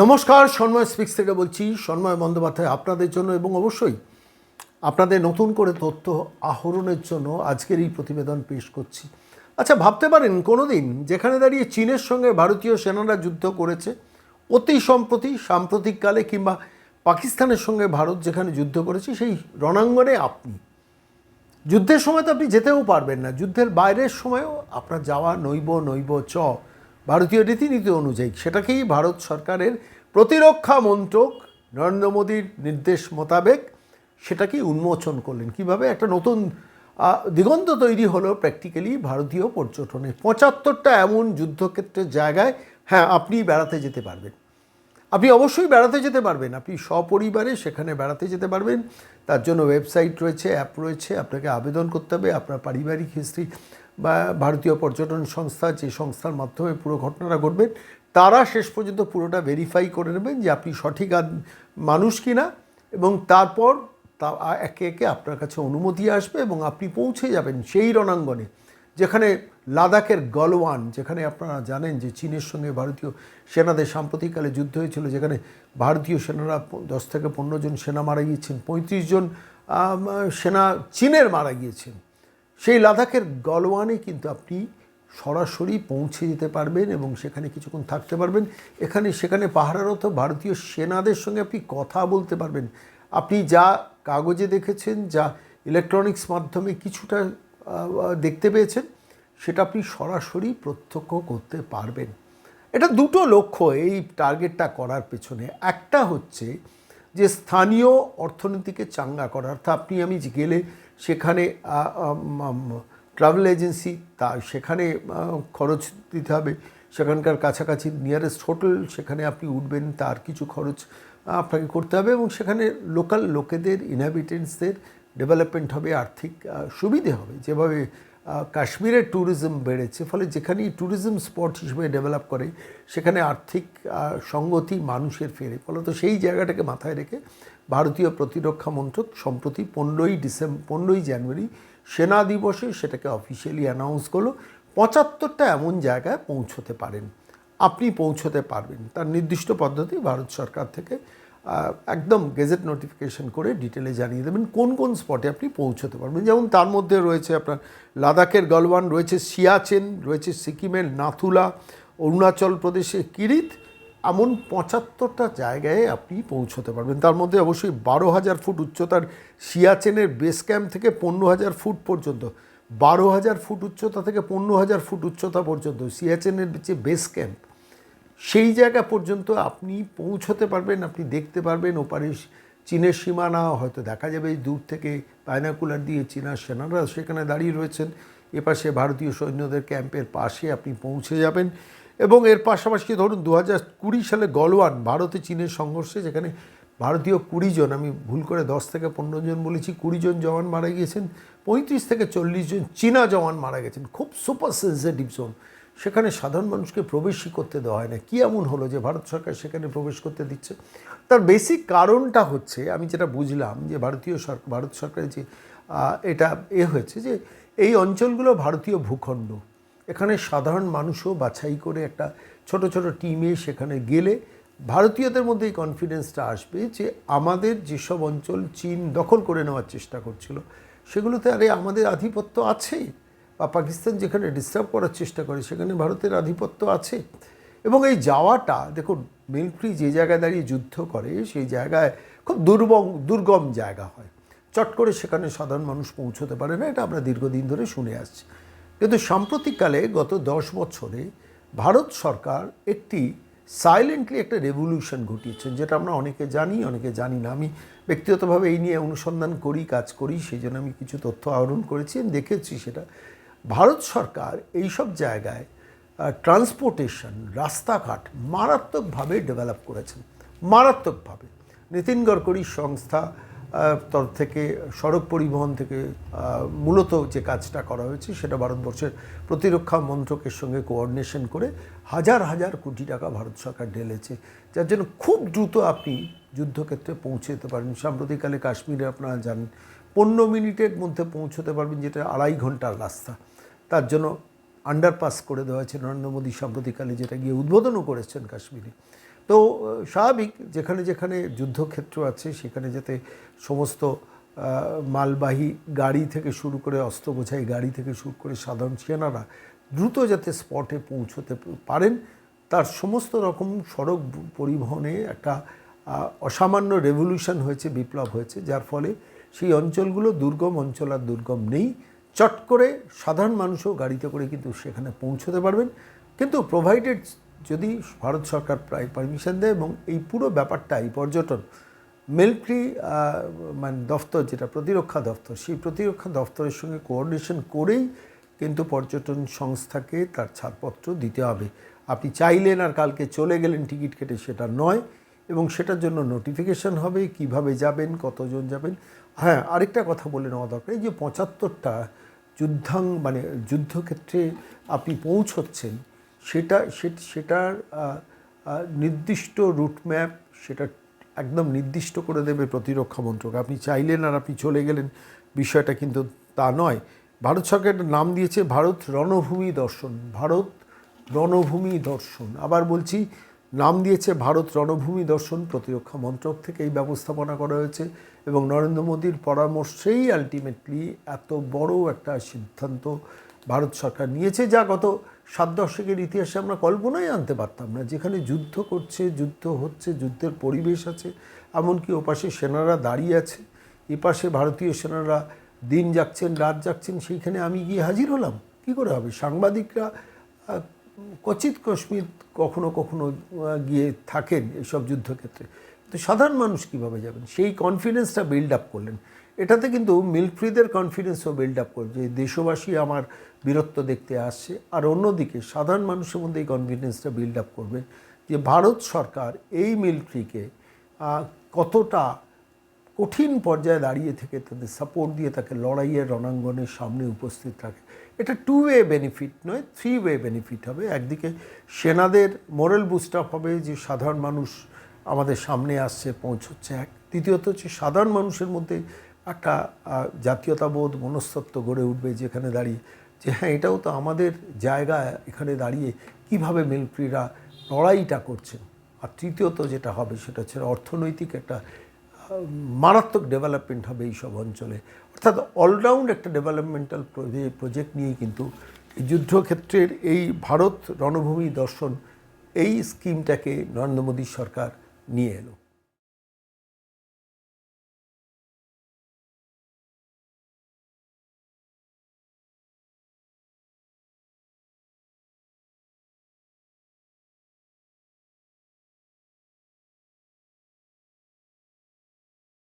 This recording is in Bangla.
নমস্কার, সন্ময় স্পিক্স থেকে বলছি, সন্ময় বন্দ্যোপাধ্যায় আপনাদের জন্য এবং অবশ্যই আপনাদের নতুন করে তথ্য আহরণের জন্য আজকের এই প্রতিবেদন পেশ করছি। আচ্ছা ভাবতে পারেন কোনো দিন যেখানে দাঁড়িয়ে চীনের সঙ্গে ভারতীয় সেনারা যুদ্ধ করেছে, অতি সম্প্রতি, সাম্প্রতিককালে কিংবা পাকিস্তানের সঙ্গে ভারত যেখানে যুদ্ধ করেছে, সেই রণাঙ্গনে আপনি। যুদ্ধের সময় তো আপনি যেতেও পারবেন না। যুদ্ধের বাইরের সময়ও আপনার যাওয়া নৈব নৈব চ। ভারতীয় রীতিনীতি অনুযায়ী সেটাকেই ভারত সরকারের প্রতিরক্ষা মন্ত্রক নরেন্দ্র মোদীর নির্দেশ মোতাবেক সেটাকেই উন্মোচন করলেন। কীভাবে? একটা নতুন দিগন্ত তৈরি হলো প্র্যাকটিক্যালি ভারতীয় পর্যটনে। পঁচাত্তরটা এমন যুদ্ধক্ষেত্রের জায়গায় হ্যাঁ আপনি বেড়াতে যেতে পারবেন। আপনি অবশ্যই বেড়াতে যেতে পারবেন। আপনি সপরিবারে সেখানে বেড়াতে যেতে পারবেন। তার জন্য ওয়েবসাইট রয়েছে অ্যাপ রয়েছে। আপনাকে আবেদন করতে হবে। আপনার পারিবারিক হিস্ট্রি বা ভারতীয় পর্যটন সংস্থা যে সংস্থার মাধ্যমে পুরো ঘটনাটা ঘটবেন তারা শেষ পর্যন্ত পুরোটা ভেরিফাই করে নেবেন যে আপনি সঠিক মানুষ কিনা এবং তারপর তা একে একে আপনার কাছে অনুমতি আসবে এবং আপনি পৌঁছে যাবেন সেই রণাঙ্গনে, যেখানে লাদাখের গলওয়ান, যেখানে আপনারা জানেন যে চীনের সঙ্গে ভারতীয় সেনাদের সাম্প্রতিককালে যুদ্ধ হয়েছিল, যেখানে ভারতীয় সেনারা দশ থেকে পনেরো জন সেনা মারা গিয়েছেন, পঁয়ত্রিশ জন সেনা চীনের মারা গিয়েছেন। সেই লাদাখের গলওয়ানে কিন্তু আপনি সরাসরি পৌঁছে যেতে পারবেন এবং সেখানে কিছুক্ষণ থাকতে পারবেন। এখানে, সেখানে পাহারারত ভারতীয় সেনাদের সঙ্গে আপনি কথা বলতে পারবেন। আপনি যা কাগজে দেখেছেন, যা ইলেকট্রনিক্স মাধ্যমে কিছুটা দেখতে পেয়েছেন, সেটা আপনি সরাসরি প্রত্যক্ষ করতে পারবেন। এটা দুটো লক্ষ্য এই টার্গেটটা করার পেছনে। একটা হচ্ছে যে স্থানীয় অর্থনীতিকে চাঙ্গা করা। অর্থাৎ আপনি, আমি গেলে সেখানে ট্রাভেল এজেন্সি তা সেখানে খরচ দিতে হবে। সেখানকার কাছাকাছি নিয়ারেস্ট হোটেল সেখানে আপনি উঠবেন, তার কিছু খরচ আপনাকে করতে হবে এবং সেখানে লোকাল লোকেদের ইনহাবিটেন্টসদের ডেভেলপমেন্ট হবে, আর্থিক সুবিধে হবে। যেভাবে আহ, কাশ্মীরের ট্যুরিজম বেড়েছে ফলে যেখানেই ট্যুরিজম স্পট হিসেবে ডেভেলপ করে সেখানে আর্থিক সঙ্গতি মানুষের ফেরে। ফলত সেই জায়গাটাকে মাথায় রেখে ভারতীয় প্রতিরক্ষা মন্ত্রক সম্প্রতি পনেরোই ডিসেম্বর পনেরোই জানুয়ারি সেনা দিবসে সেটাকে অফিসিয়ালি অ্যানাউন্স করল। পঁচাত্তরটা এমন জায়গায় পৌঁছতে পারেন। আপনি পৌঁছতে পারবেন। তার নির্দিষ্ট পদ্ধতি ভারত সরকার থেকে একদম গেজেট নোটিফিকেশন করে ডিটেলে জানিয়ে দেবেন কোন কোন স্পটে আপনি পৌঁছতে পারবেন। যেমন তার মধ্যে রয়েছে আপনার লাদাখের গলওয়ান, রয়েছে সিয়াচেন, রয়েছে সিকিমের নাথুলা, অরুণাচল প্রদেশে কিরিত, এমন পঁচাত্তরটা জায়গায় আপনি পৌঁছতে পারবেন। তার মধ্যে অবশ্যই বারো হাজার ফুট উচ্চতার সিয়াচেনের বেস ক্যাম্প থেকে পনেরো হাজার ফুট পর্যন্ত, বারো হাজার ফুট উচ্চতা থেকে পনেরো হাজার ফুট উচ্চতা পর্যন্ত সিয়াচেনের যে বেস ক্যাম্প সেই জায়গা পর্যন্ত আপনি পৌঁছতে পারবেন, আপনি দেখতে পারবেন, ওপারে চীনের সীমানা, হয়তো দেখা যাবে দূর থেকে পায়নাকুলার দিয়ে চীনা সেনারা সেখানে দাঁড়িয়ে রয়েছেন। এপাশে ভারতীয় সৈন্যদের ক্যাম্পের পাশে আপনি পৌঁছে যাবেন এবং এর পাশাপাশি ধরুন দু কুড়ি সালে গলওয়ান, ভারতে চীনের সংঘর্ষে যেখানে ভারতীয় কুড়ি জন আমি ভুল করে দশ থেকে পনেরো জন বলেছি কুড়ি জন জওয়ান মারা গিয়েছেন, পঁয়ত্রিশ থেকে চল্লিশ জন চীনা জওয়ান মারা গেছেন। খুব সুপার সেন্সিটিভ জোন সেখানে সাধারণ মানুষকে প্রবেশই করতে দেওয়া হয় না। কী এমন হলো যে ভারত সরকার সেখানে প্রবেশ করতে দিচ্ছে? তার বেসিক কারণটা হচ্ছে, আমি যেটা বুঝলাম যে ভারতীয় সরকার ভারত সরকারের যে এটা এ হয়েছে যে এই অঞ্চলগুলো ভারতীয় ভূখণ্ড। এখানে সাধারণ মানুষও বাছাই করে একটা ছোট ছোট টিমে সেখানে গেলে ভারতীয়দের মধ্যে এই কনফিডেন্সটা আসবে যে আমাদের যেসব অঞ্চল চীন দখল করে নেওয়ার চেষ্টা করছিল, সেগুলোতে আরে আমাদের আধিপত্য আছে বা পাকিস্তান যেখানে ডিস্টার্ব করার চেষ্টা করে, সেখানে ভারতের আধিপত্য আছে। এবং এই যাওয়াটা, দেখুন মিলিটারি যে জায়গায় দাঁড়িয়ে যুদ্ধ করে, সেই জায়গায় খুব দুর্বম দুর্গম জায়গা হয়। চট করে সেখানে সাধারণ মানুষ পৌঁছতে পারে না, এটা আমরা দীর্ঘদিন ধরে শুনে আসছি। কিন্তু সাম্প্রতিককালে গত দশ বছরে ভারত সরকার একটি সাইলেন্টলি একটা রেভলিউশন ঘটিয়েছেন যেটা আমরা অনেকে জানি অনেকে জানি না। আমি ব্যক্তিগতভাবে এই নিয়ে অনুসন্ধান করি, কাজ করি, সেই জন্য আমি কিছু তথ্য আহরণ করেছি দেখেছি সেটা। ভারত সরকার এইসব জায়গায় ট্রান্সপোর্টেশন রাস্তাঘাট মারাত্মকভাবে ডেভেলপ করেছেন। মারাত্মকভাবে। নীতিন গডকরির সংস্থা তরফ থেকে সড়ক পরিবহন থেকে মূলত যে কাজটা করা হয়েছে সেটা ভারতবর্ষের প্রতিরক্ষা মন্ত্রকের সঙ্গে কোঅর্ডিনেশন করে হাজার হাজার কোটি টাকা ভারত সরকার ঢেলেছে যার জন্য খুব দ্রুত আপনি যুদ্ধক্ষেত্রে পৌঁছে যেতে পারেন। সাম্প্রতিককালে কাশ্মীরে আপনারা জানেন পনেরো মিনিটের মধ্যে পৌঁছতে পারবেন, যেটা আড়াই ঘণ্টার রাস্তা। তার জন্য আন্ডারপাস করে দেওয়া হয়েছে নরেন্দ্র মোদী সাম্প্রতিককালে, যেটা গিয়ে উদ্বোধনও করেছেন কাশ্মীরে। তো স্বাভাবিক, যেখানে যেখানে যুদ্ধক্ষেত্র আছে, সেখানে যাতে সমস্ত মালবাহী গাড়ি থেকে শুরু করে অস্ত্র বোঝাই গাড়ি থেকে শুরু করে সাধারণ সেনারা দ্রুত যাতে স্পটে পৌঁছতে পারেন, তার সমস্ত রকম সড়ক পরিবহনে একটা অসামান্য রেভলিউশন হয়েছে, বিপ্লব হয়েছে, যার ফলে সেই অঞ্চলগুলো দুর্গম অঞ্চল আর দুর্গম নেই। চট করে সাধারণ মানুষও গাড়িতে করে কিন্তু সেখানে পৌঁছতে পারবেন। কিন্তু প্রোভাইডেড যদি ভারত সরকার প্রায় পারমিশন দেয় এবং এই পুরো ব্যাপারটা, এই পর্যটন মিলিটারি মানে দফতর যেটা প্রতিরক্ষা দফতর, সেই প্রতিরক্ষা দফতরের সঙ্গে কোঅর্ডিনেশন করেই কিন্তু পর্যটন সংস্থাকে তার ছাড়পত্র দিতে হবে। আপনি চাইলেন আর কালকে চলে গেলেন, টিকিট কেটে সেটা নয় এবং সেটার জন্য নোটিফিকেশন হবে, কীভাবে যাবেন, কতজন যাবেন। হ্যাঁ আরেকটা কথা বলে নেওয়া দরকার। এই যে পঁচাত্তরটা যুদ্ধাং মানে যুদ্ধক্ষেত্রে আপনি পৌঁছচ্ছেন, সেটা সেটার নির্দিষ্ট রুট ম্যাপ সেটা একদম নির্দিষ্ট করে দেবে প্রতিরক্ষা মন্ত্রক। আপনি চাইলেন আর আপনি চলে গেলেন, বিষয়টা কিন্তু তা নয়। ভারত সরকার নাম দিয়েছে, ভারত রণভূমি দর্শন ভারত রণভূমি দর্শন। আবার বলছি নাম দিয়েছে ভারত রণভূমি দর্শন প্রতিরক্ষা মন্ত্রক থেকে এই ব্যবস্থাপনা করা হয়েছে এবং নরেন্দ্র মোদীর পরামর্শেই আলটিমেটলি এত বড় একটা সিদ্ধান্ত ভারত সরকার নিয়েছে যা গত সাত দশকের ইতিহাসে আমরা কল্পনাই আনতে পারতাম না। যেখানে যুদ্ধ করছে, যুদ্ধ হচ্ছে, যুদ্ধের পরিবেশ আছে, এমনকি ওপাশে সেনারা দাঁড়িয়ে আছে, এপাশে ভারতীয় সেনারা দিন যাচ্ছেন, রাত যাচ্ছেন, সেইখানে আমি গিয়ে হাজির হলাম। কী করে হবে? সাংবাদিকরা কচিত কশ্মীর কখনো কখনো গিয়ে থাকেন এসব যুদ্ধক্ষেত্রে। তো সাধারণ মানুষ কীভাবে যাবেন? সেই কনফিডেন্সটা বিল্ড আপ করলেন। এটাতে কিন্তু মিল্ট্রিদের কনফিডেন্সও বিল্ড আপ করবে যে, দেশবাসী আমার বীরত্ব দেখতে আসছে। আর অন্যদিকে, সাধারণ মানুষের মধ্যে এই কনফিডেন্সটা বিল্ড আপ করবেন যে, ভারত সরকার এই মিলিটারিকে কতটা কঠিন পর্যায়ে দাঁড়িয়ে থেকে তাদের সাপোর্ট দিয়ে তাকে লড়াইয়ের রণাঙ্গনের সামনে উপস্থিত থাকে এটা টু ওয়ে বেনিফিট নয় থ্রি ওয়ে বেনিফিট হবে। একদিকে সেনাদের মোরাল বুস্ট আপ হবে, যে সাধারণ মানুষ আমাদের সামনে আসছে, পৌঁছচ্ছে এক। দ্বিতীয়ত হচ্ছে সাধারণ মানুষের মধ্যে একটা জাতীয়তাবোধ, মনস্তত্ব গড়ে উঠবে যেখানে দাঁড়িয়ে। যে হ্যাঁ এটাও তো আমাদের জায়গা, এখানে দাঁড়িয়ে কীভাবে মিলিটারিরা লড়াইটা করছেন। আর তৃতীয়ত যেটা হবে, সেটা হচ্ছে অর্থনৈতিক একটা মারাত্মক ডেভেলপমেন্ট হবে এই সব অঞ্চলে। অর্থাৎ অলরাউন্ড একটা ডেভেলপমেন্টাল প্রজেক্ট নিয়েই কিন্তু যুদ্ধক্ষেত্রের এই ভারত রণভূমি দর্শন এই স্কিমটাকে নরেন্দ্র মোদী সরকার নিয়ে এলো।